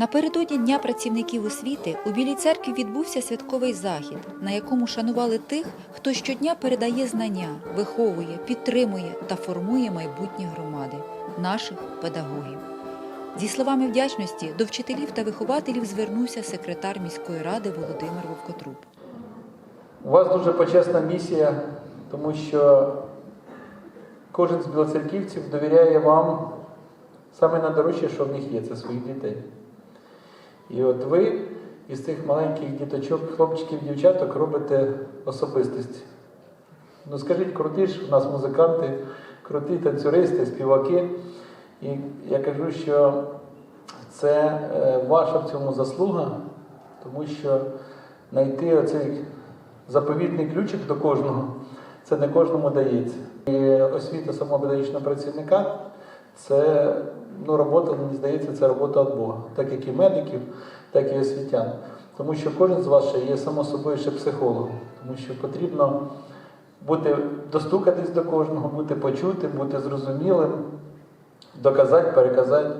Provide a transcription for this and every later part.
Напередодні Дня працівників освіти у Білій церкві відбувся святковий захід, на якому шанували тих, хто щодня передає знання, виховує, підтримує та формує майбутнє громади, наших педагогів. Зі словами вдячності до вчителів та вихователів звернувся секретар міської ради Володимир Вовкотруб. У вас дуже почесна місія, тому що кожен з білоцерківців довіряє вам саме найдорожче, що в них є, це своїх дітей. І от ви із цих маленьких діточок, хлопчиків, дівчаток робите особистість. Ну скажіть, круті ж у нас музиканти, круті танцюристи, співаки. І я кажу, що це е, ваша в цьому заслуга, тому що знайти оцей заповітний ключик до кожного, це не кожному дається. І освіта самого педагогічного працівника це ну, робота, мені здається, це робота від Бога, так як і медиків, так і освітян. Тому що кожен з вас ще є само собою ще психологом, тому що потрібно бути, достукатись до кожного, бути почутим, бути зрозумілим, доказати, переказати.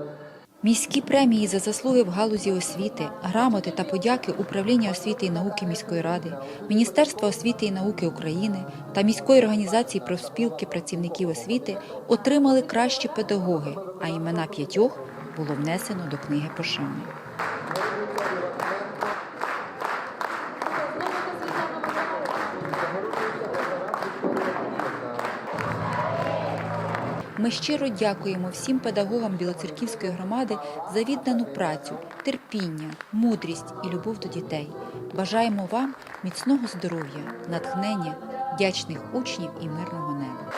Міські премії за заслуги в галузі освіти, грамоти та подяки Управління освіти і науки міської ради, Міністерства освіти і науки України та міської організації профспілки працівників освіти отримали кращі педагоги, а імена п'ятьох було внесено до книги пошани. Ми щиро дякуємо всім педагогам Білоцерківської громади за віддану працю, терпіння, мудрість і любов до дітей. Бажаємо вам міцного здоров'я, натхнення, вдячних учнів і мирного неба.